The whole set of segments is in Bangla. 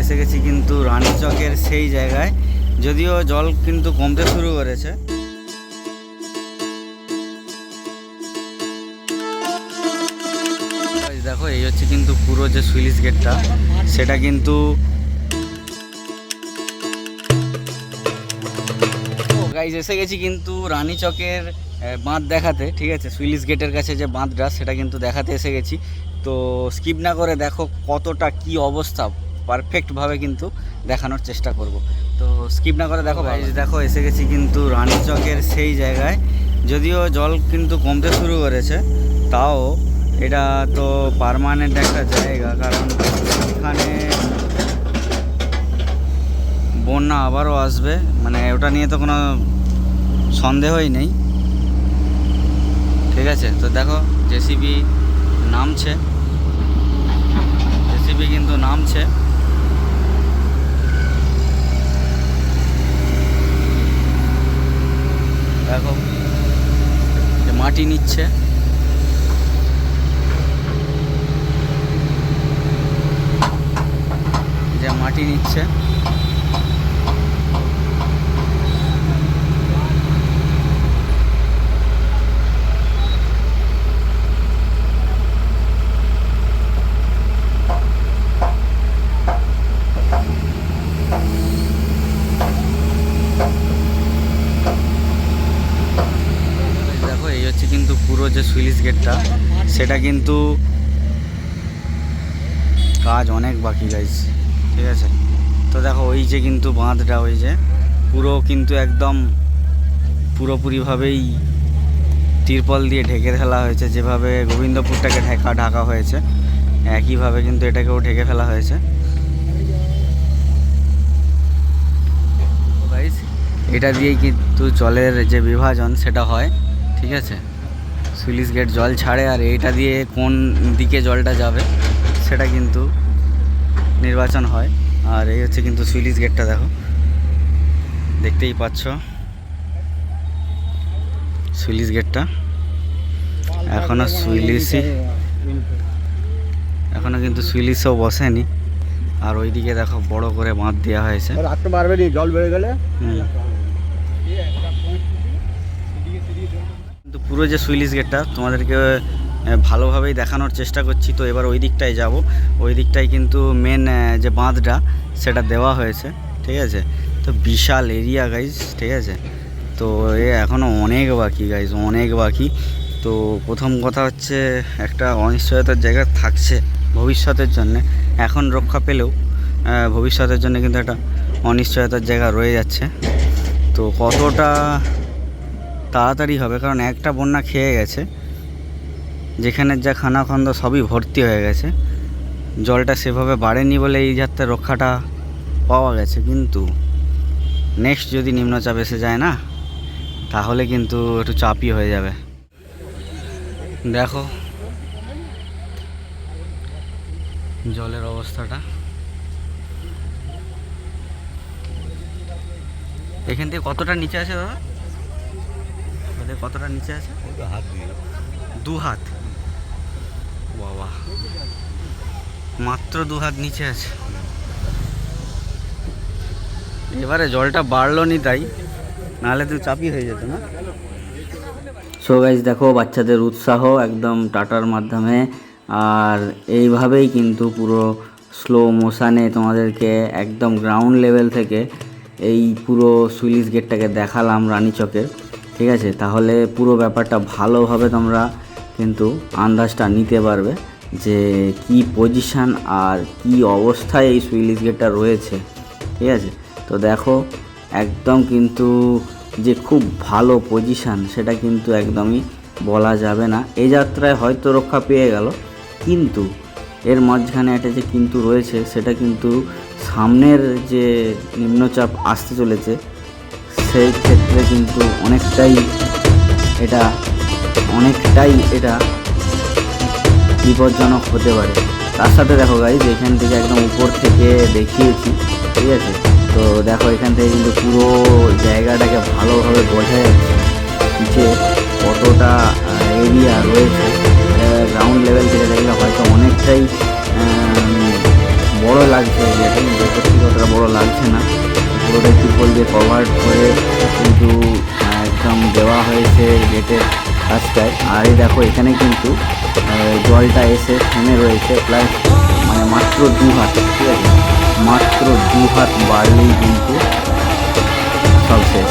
এসে গেছি কিন্তু রানীচকের সেই জায়গায়। যদিও জল কিন্তু কমতে শুরু করেছে। দেখো এই হচ্ছে কিন্তু পুরো যে সুইলিশ গেটটা সেটা কিন্তু গাইজ এসে গেছি কিন্তু রানীচকের আহ, বাঁধ দেখাতে ঠিক আছে? সুইলিশ গেটের কাছে যে বাঁধটা সেটা কিন্তু দেখাতে এসে গেছি। তো স্কিপ না করে দেখো কতটা কি অবস্থা। পারফেক্টভাবে কিন্তু দেখানোর চেষ্টা করব। তো স্কিপ না করে দেখো ভাই দেখো, এসে গেছি কিন্তু রানীচকের সেই জায়গায়। যদিও জল কিন্তু কমতে শুরু করেছে, তাও এটা তো পারমানেন্ট একটা জায়গা, কারণ এখানে বন্যা আবারও আসবে। মানে ওটা নিয়ে তো কোনো সন্দেহই নেই। ঠিক আছে, তো দেখো, জেসিবি নামছে। জেসিবি কিন্তু নামছে দেখো মাটি নিচ্ছে। যে মাটি নিচ্ছে দেখো এই হচ্ছে কিন্তু পুরো গেটটা সেটা কিন্তু কাজ অনেক বাকি গাইজ ঠিক আছে? তো দেখো ওই যে কিন্তু বাঁধটা, ওই যে পুরো কিন্তু একদম পুরোপুরিভাবেই তিরপল দিয়ে ঢেকে ফেলা হয়েছে, যেভাবে গোবিন্দপুরটাকে ঢাকা ঢাকা হয়েছে, একইভাবে কিন্তু এটাকেও ঢেকে ফেলা হয়েছে। এটা দিয়েই কিন্তু জলের যে বিভাজন, সেটা হয়, ঠিক আছে? সুইলিশ গেট জল ছাড়ে আর এইটা দিয়ে কোন দিকে জলটা যাবে সেটা কিন্তু নির্বাচন হয়। আর এই হচ্ছে কিন্তু সুইলিশ গেটটা দেখো। দেখতেই পাচ্ছ। সুইলিশ গেটটা। এখনও সুইলিশই এখনও কিন্তু সুইলিশও বসেনি। আর ওইদিকে দেখো বড় করে বাঁধ দেওয়া হয়েছে। জল বেড়ে গেলে? হুম। পুরো যে সুইলিশ গেটটা, তোমাদেরকে ভালোভাবেই দেখানোর চেষ্টা করছি। তো এবার ওই দিকটায় যাব। ওই দিকটায় কিন্তু মেন যে বাঁধটা, সেটা দেওয়া হয়েছে, ঠিক আছে? তো বিশাল এরিয়া গাইজ ঠিক আছে? তো এ এখনও অনেক বাকি গাইজ অনেক বাকি। তো প্রথম কথা হচ্ছে, একটা অনিশ্চয়তার জায়গা থাকছে ভবিষ্যতের জন্য। এখন রক্ষা পেলেও ভবিষ্যতের জন্য কিন্তু একটা অনিশ্চয়তার জায়গা রয়ে যাচ্ছে। তো কতটা তাড়াতাড়ি হবে, কারণ একটা বন্যা খেয়ে গেছে। যেখানের যা খানাখন্দ সবই ভর্তি হয়ে গেছে। জলটা সেভাবে বাড়েনি বলে এই যাত্রা রক্ষাটা পাওয়া গেছে, কিন্তু নেক্সট যদি নিম্নচাপ এসে যায় না, তাহলে কিন্তু একটু চাপই হয়ে যাবে। দেখো, জলের অবস্থাটা। এখান থেকে কতটা নিচে আছে দাদা? কতটা নিচে আছে? হাত দিয়ে। দু হাত। বাবা। মাত্র দু হাত নিচে আছে। এবারে জলটা বাড়লো নি তাই নাহলে তো চাপি হয়ে যেত না। সো গাইজ দেখো বাচ্চাদের উৎসাহ একদম টাটার মাধ্যমে। আর এইভাবেই কিন্তু পুরো স্লো মোশানে তোমাদেরকে একদম গ্রাউন্ড লেভেল থেকে এই পুরো সুইলিশ গেটটাকে দেখালাম রানীচকের ঠিক আছে? তাহলে পুরো ব্যাপারটা ভালোভাবে তোমরা কিন্তু আন্দাজটা নিতে পারবে যে কি পজিশান আর কি অবস্থায় এই সুইলিশ গেটটা রয়েছে, ঠিক আছে? তো দেখো, একদম কিন্তু যে খুব ভালো পজিশান সেটা কিন্তু একদমই বলা যাবে না। এই যাত্রায় হয়তো রক্ষা পেয়ে গেল, কিন্তু এর মাঝখানে একটা যে কিন্তু রয়েছে সেটা কিন্তু সামনের যে নিম্নচাপ আসতে চলেছে সেই ক্ষেত্রে কিন্তু অনেকটাই এটা অনেকটাই এটা বিপজ্জনক হতে পারে। তার সাথে দেখো গাইজ এখান থেকে একদম উপর থেকে দেখিয়েছি, ঠিক আছে? তো দেখো এখান থেকে কিন্তু পুরো জায়গাটাকে ভালোভাবে বোঝা যাচ্ছে যে কতটা এরিয়া রয়েছে। গ্রাউন্ড লেভেল থেকে দেখলে হয়তো অনেকটাই বড় লাগছে এরিয়াটা কিন্তু অতটা বড় লাগছে না। পুরোটাই ত্রিপল দিয়ে কভার করে কিন্তু একদম দেওয়া হয়েছে গেটের কাজটায় আর দেখো, এখানে কিন্তু জলটা এসে থেমে রয়েছে প্লাস মানে মাত্র দু হাত, ঠিক আছে? মাত্র দু হাত বাড়লেই কিন্তু সব শেষ,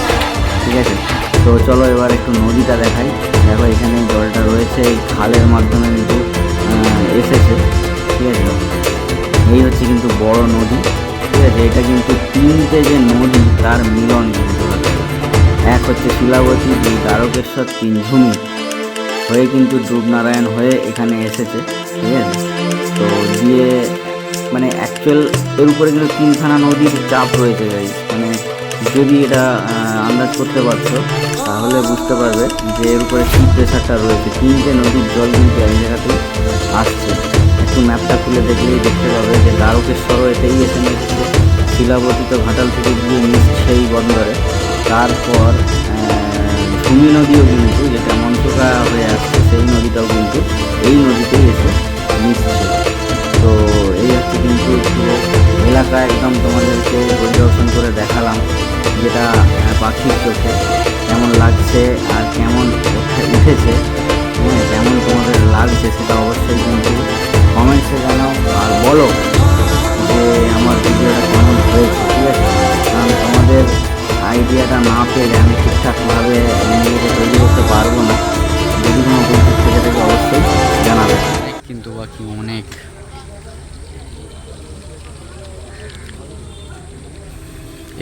ঠিক আছে? তো চলো এবার একটু নদীটা দেখাই। দেখো, এখানে জলটা রয়েছে, এই খালের মাধ্যমে কিন্তু এসেছে, ঠিক আছে? এই হচ্ছে কিন্তু বড় নদী। ঠিক আছে, এটা কিন্তু তিনটে যে নদী, তার মিলন কিন্তু এক হচ্ছে শিলাবতী, দুই দ্বারকেশ্বর, তিন ঝুমি হয়ে কিন্তু রূপনারায়ণ হয়ে এখানে এসেছে, ঠিক আছে? তো দিয়ে মানে অ্যাকচুয়াল এর উপরে কিন্তু তিনখানা নদীর চাপ রয়েছে গাই মানে যদি এটা আন্দাজ করতে পারছ, তাহলে বুঝতে পারবে যে এর উপরে কী প্রেশারটা রয়েছে। তিনটে নদীর জল কিন্তু এক জায়গাতে আসছে। একটু ম্যাপটা খুলে দেখলেই দেখতে পাবে যে দ্বারকেশ্বরও এতেই এসে মিশছে শিলাবতী তো ঘাটাল থেকে গিয়ে এই বন্দরে। তারপর ঝুমি নদীও কিন্তু যেটা মন্ত্রকা হয়ে আসছে, সেই নদীটাও কিন্তু এই নদীতেই এসে মিশছে। তো এই হচ্ছে কিন্তু এলাকা একদম তোমাদেরকে পরিদর্শন করে দেখালাম, যেটা পাখির চোখে কেমন লাগছে আর কেমন উঠে- উঠেছে। হ্যাঁ কেমন তোমাদের লাগছে সেটা অবশ্যই কিন্তু কমেন্টসে জানাও আর বলো যে আমার ভিডিওটা কেমন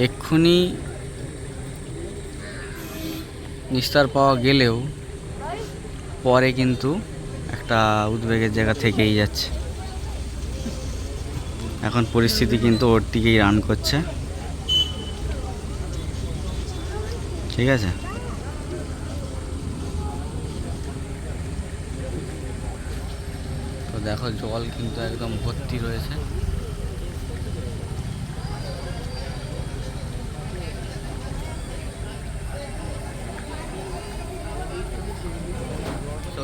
এক্ষুনি নিস্তার পাওয়া গেলেও পরে কিন্তু একটা উদ্বেগের জায়গা থেকেই যাচ্ছে। এখন পরিস্থিতি কিন্তু ওর দিকেই রান করছে। ঠিক আছে? তো দেখো জল কিন্তু একদম ভর্তি রয়েছে।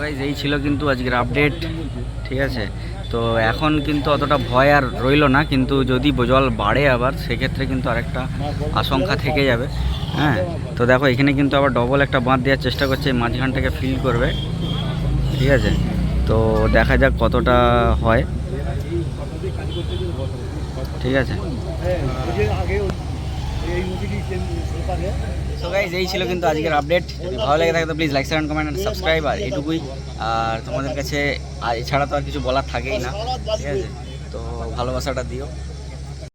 গাইজ এই ছিল কিন্তু আজকের আপডেট ঠিক আছে? তো এখন কিন্তু অতটা ভয় আর রইল না, কিন্তু যদি জল বাড়ে আবার, সেক্ষেত্রে কিন্তু আরেকটা আশঙ্কা থেকে যাবে হ্যাঁ? তো দেখো, এখানে কিন্তু আবার ডবল একটা বাঁধ দেওয়ার চেষ্টা করছে, এই মাঝখানটাকে ফিল করবে, ঠিক আছে? তো দেখা যাক কতটা হয়, ঠিক আছে? সো গাইজ এই ছিল কিন্তু আজকের আপডেট যদি ভালো লেগে থাকে, তো please like share comment subscribe আর এটুকুই। আর তোমাদের কাছে এছাড়া তো আর কিছু বলার থাকেই না। ঠিক আছে? তো ভালোবাসাটা দিও।